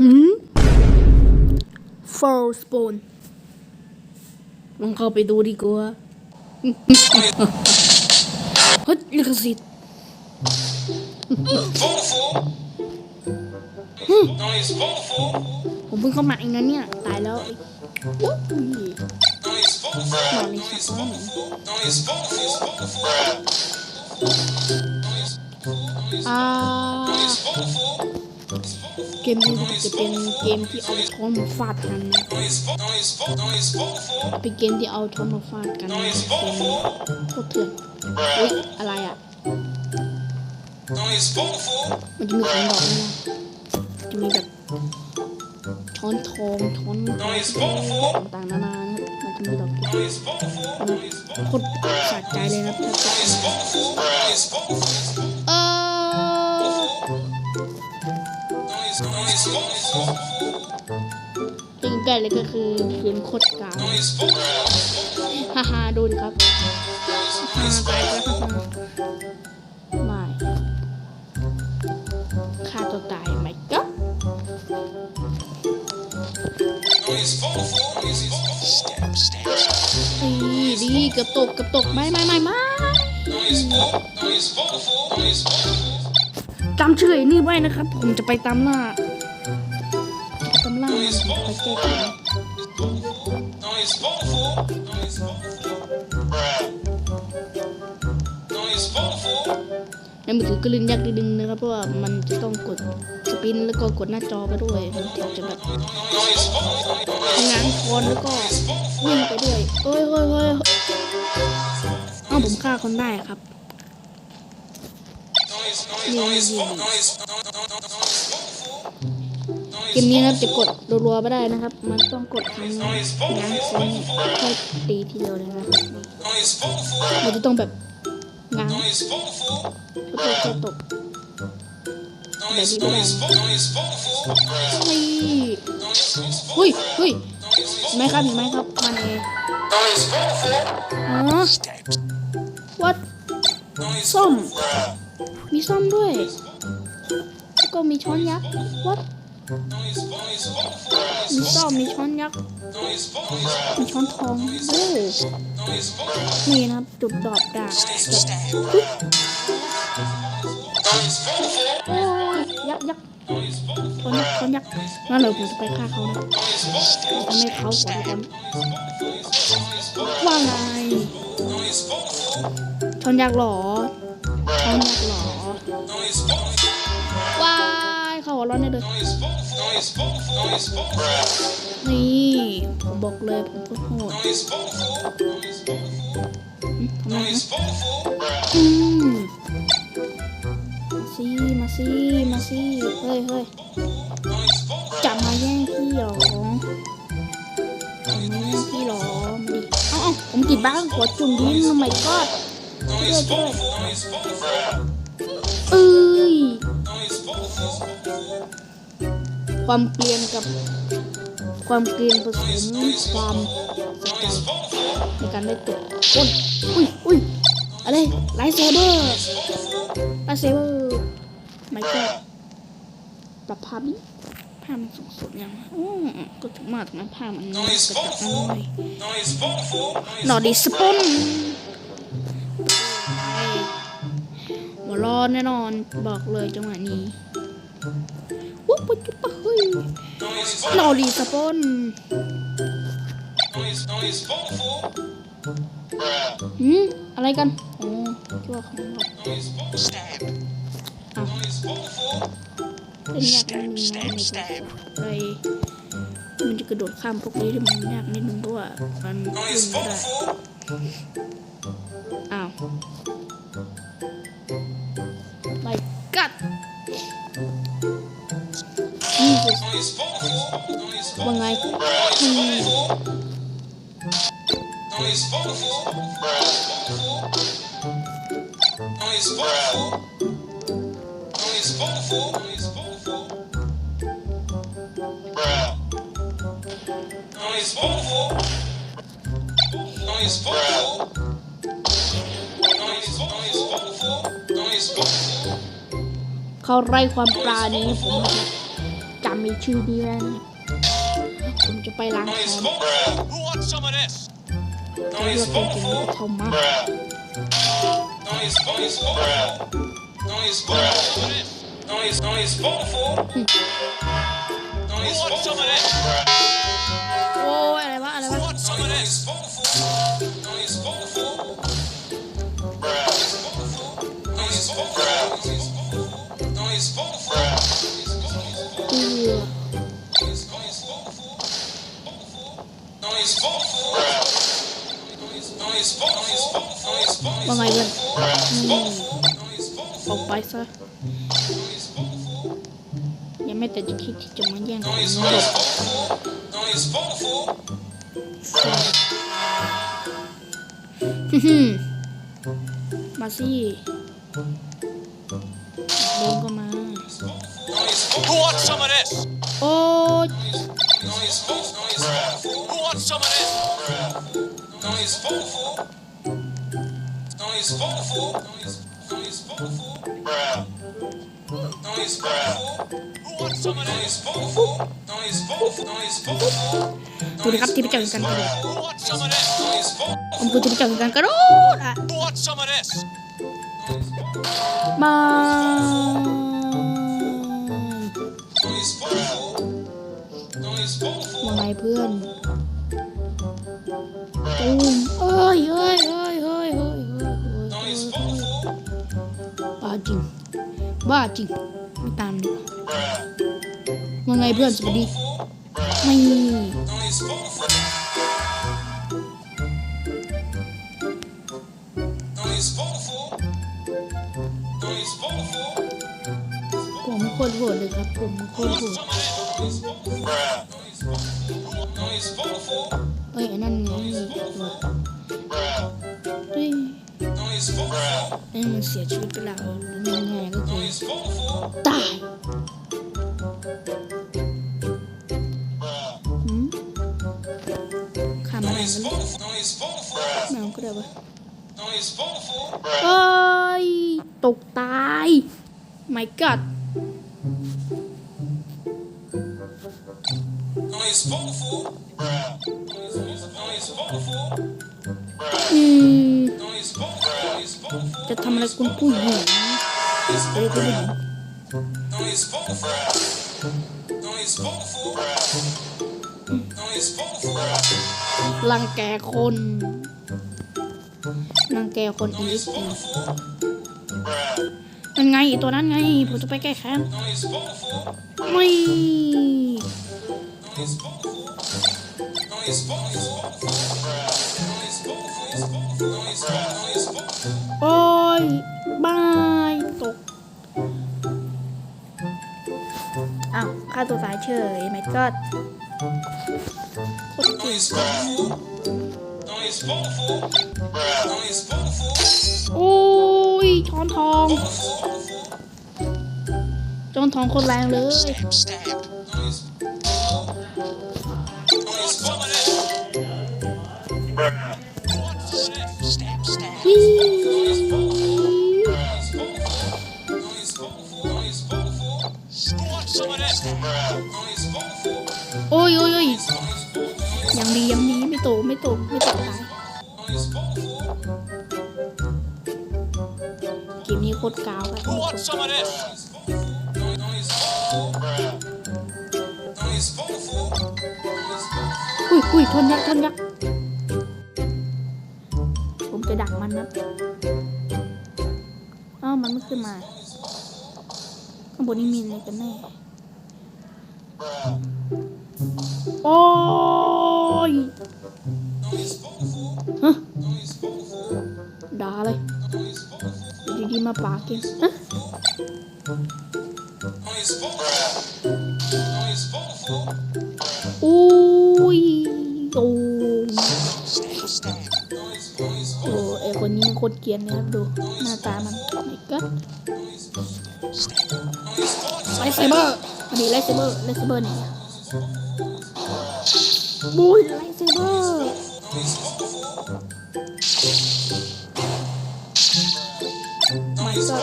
หืม four spoon ลองเข้าไปดูดีกว่าเฮ้ยลิขสิทธิ์ผมเพิ่งเข้ามาเองนะเนี่ย ตายแล้วไอ้ย Nice นอนในสภาพ Nice waffle. อ่า เกมนี้จะเป็นเกมที่เอาช้อนมาฟาดกันนะเป็นเกมที่เอาช้อนมาฟาดกันนะเกมนี้โคตรเถื่อนอุ้ยอะไรอะ มันจะมีของดอกนะจะมีแบบช้อนทองช้อนต่างๆนานานะครับมันจะมีดอกโคตรสะใจเลยนะครับ Nice waffle. Nice waffle. เออ จริงแก่เลยก็คือคืนโคตรกลางฮ่าฮ่าดูดิครับฮ่าตายแล้วฮ่าฮ่าไม่ฆ่าตัวตายไหมก็ Nice waffle. Nice waffle. ดีดีกือบตกกือบตกไม่ไม่ไม่ไม่ จำชื่อไอ้นี่ไว้นะครับ ผมจะไปตามล่าไปตามล่ามันผมจะไปแก้แค้น Nice waffle. Nice waffle. Nice waffle. ในมือถือก็ลื่นยากนิดนึงนะครับ เพราะว่ามันจะต้องกดสปินแล้วก็กดหน้าจอไปด้วยมันถึงจะแบบ Nice waffle. ง้างคอนแล้วก็วิ่งไปด้วยเฮ้ยเฮ้ยเฮ้ยเอ้าผมฆ่าคนได้ครับ เกมนี้นะครับจะกดรัวๆไม่ได้นะครับ มันต้องกดครั้งง้างคอนค่อยตีทีเดียวเลยนะครับมันจะต้องแบบง้างแล้วก็ค่ตก Nice nice wa- nice waffle. เฮ้ยเฮ้ยเฮ้ยไหมครับเห็นไหมครับมันเองอ๋อ what ส้ม มีส้มด้วยแล้วก็มีช้อนยักษ์ what nice nice waffle. มีส้มมีช้อนยักษ์มีช้อนทองโอ้นี่นะครับจุดดอกดาบโอ้ยยักษ์ยักษ์ช้อนยักษ์ช้อนยักษ์งั้นเดี๋ยผมจะไปฆ่าเขานะทำให้เขาหัวร้อนว่าไงช้อนยักษ์หรอ เขาหมดหรอว้ายเขาหัวร้อนเลยนี่ผมบอกเลยผมก็โหดนะอืมซี่มาซี่มาซี่เฮ้ยเฮ้ยจับมาแย่งพี่หรอจัมาแย่งพี่หรอมาดิเอ้าผมกิดบ้างหัวจุ่มดิ้นทำไมก็ เอ้ยความเกลียนกับความเกลียนผสมความสะใจ Nice waffle. ในการได้กดโอ้ยอุ้ยอุ้ยอะไรไลท์เซเบอร์ไลท์เซเบอร์ไม่แก็ปรับภาพนี้ภาพมันสูงสุดยังอืมก็ถึงมากนะภาพมันกระ Nice จับน้อย waffle. Nice waffle. หนอดีสปอน รอนแน่นอนบอกเลยจังหวะนี้วุ้บปุ๊บปุ๊บปุ๊บเฮ้ย Nice หน waffle. อดีสปอน Nice nice waffle. หืมอะไรกันโอ้คิดว่าของเราเป็นยากนิดนึงนะในตัวไปมันจะกระโดดข้ามพวกนี้ที่มันยากนิดนึงเพราะว่ามันวิ่ง Nice ไม่ได้ nice waffle. Nice waffle. เขาไร้ความปราณีผมน มีชื่อนี้แล้วนะผมจะไปล้างแค้ Noise น vote. Who wants some of this? จะเลือก Noise เป็นเกม vote. ทอมมา Noise noise อนอืม Noise vote ออกไปซะ Noise vote for. ยังไม่แต่จะคิดที่จะมาแย่งของ Noise จบ noise vote for. Noise vote for. ฮึ่มมาสิโดนก็มา Noise vote. Who wants some of this? โอ้ย Noise vote. Noise vote for. Who wants some of this? Noise vote for. Noise vote for. Noise noise vote for. Noise vote for. Who wants some of this? Noise vote for. Noise vote for. Noise vote for. สวัสดีครับที่ไปเจอกันกระโดด Who wants some of this? Noise vote. ผมคือที่ไปเจอกันกระโดดอะ Who wants some of this? มา Noise vote for. Noise vote for. ว่าไงเพื่อนตูมเอ้ยเอ้ยเอ้ยเอ้ย บ้าจริง บ้าจริงไม่ตามดูว่าไงเพื่อนสวัสดี ไม่ผมโคตรโหดเลยครับ ผมโคตรโหดเอ้ยนั่นไง ให้มันเสียชีวิตไปแล้วยังไงก็คือตายขามาไหมกัลูกแมวก็ได้ปะเอ้ย ตกตาย my god จะทำอะไรคุณผู้หญิงเอ้ยผู้หญิงรังแกคนรังแกคนอีสมันไงตัวนั้นไง ผมจะไปแก้แค้นไม่ Noise vote for. Noise vote for. Noise vote for. Noise vote for. Noise vote. Noise vote for. โอ้ยบายตกอ้าวฆ่าตัวตายเฉยไม่ก็โคตรเก่ง Noise vote for. Noise vote for. Noise vote for. โอ้ยช้อนทอง จอนทองคนแรงเลยโอ้ยโอ้ยโอ้ยยังดียังดีไม่ตกไม่ตกไม่ตกตายเกมนี้โคตรกาวอย อุ้ยอุ้ยทนยักษ์ทนยักษ์ผมจะดักมันนะอ้าวมันไม่ขึ้นมา ข้างบนนี้มีอะไรกันแน่ โอ้ยฮะด่าเลย Noise vote for. อยู่ดีๆมาป่าเกมฮะอุ้ ยโอ้ Stab, stab. Noise, noise โอ้ไอคนนี้มันโคตรเกรียนเลยครับดู หน้าตามันไม่ก็ Noise vote ไลท์เซเบอร์อันนี้ไลท์เซเบอร์ไลท์เซเบอร์เนี่ยบุยไลท์เซเบอร์ไม่ก็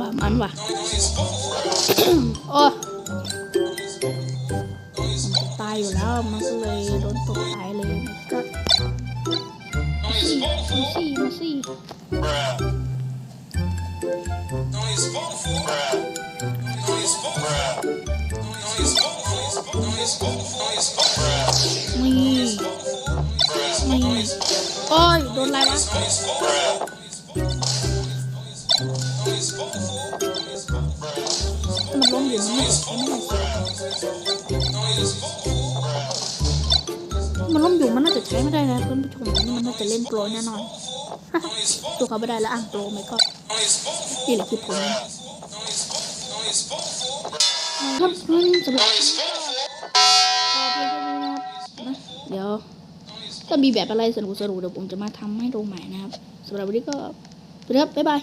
ว่ะมันว่ะโอ้มันจะตายอยู่แล้วมันก็เลยโดนตกตายเลยก็มาสิมาสิมาสิมีมีโอ้ยโดนอะไรวะ ช้ไม่ได้นะเพื่อนผู้ชมนี่มันน่าจะเล่นโปรแน่นอน ตัวเขาไม่ได้แล้วอ่างโปรไม่ก็นี่แหละคือผมครับเพื่อนสำหรับนะเดี๋ยวถ้ามีแบบอะไรสนุกสนุกๆเดี๋ยวผมจะมาทำให้ดูใหม่นะครับสำหรับวันนี้ก็สวัสดีครับบ๊ายบาย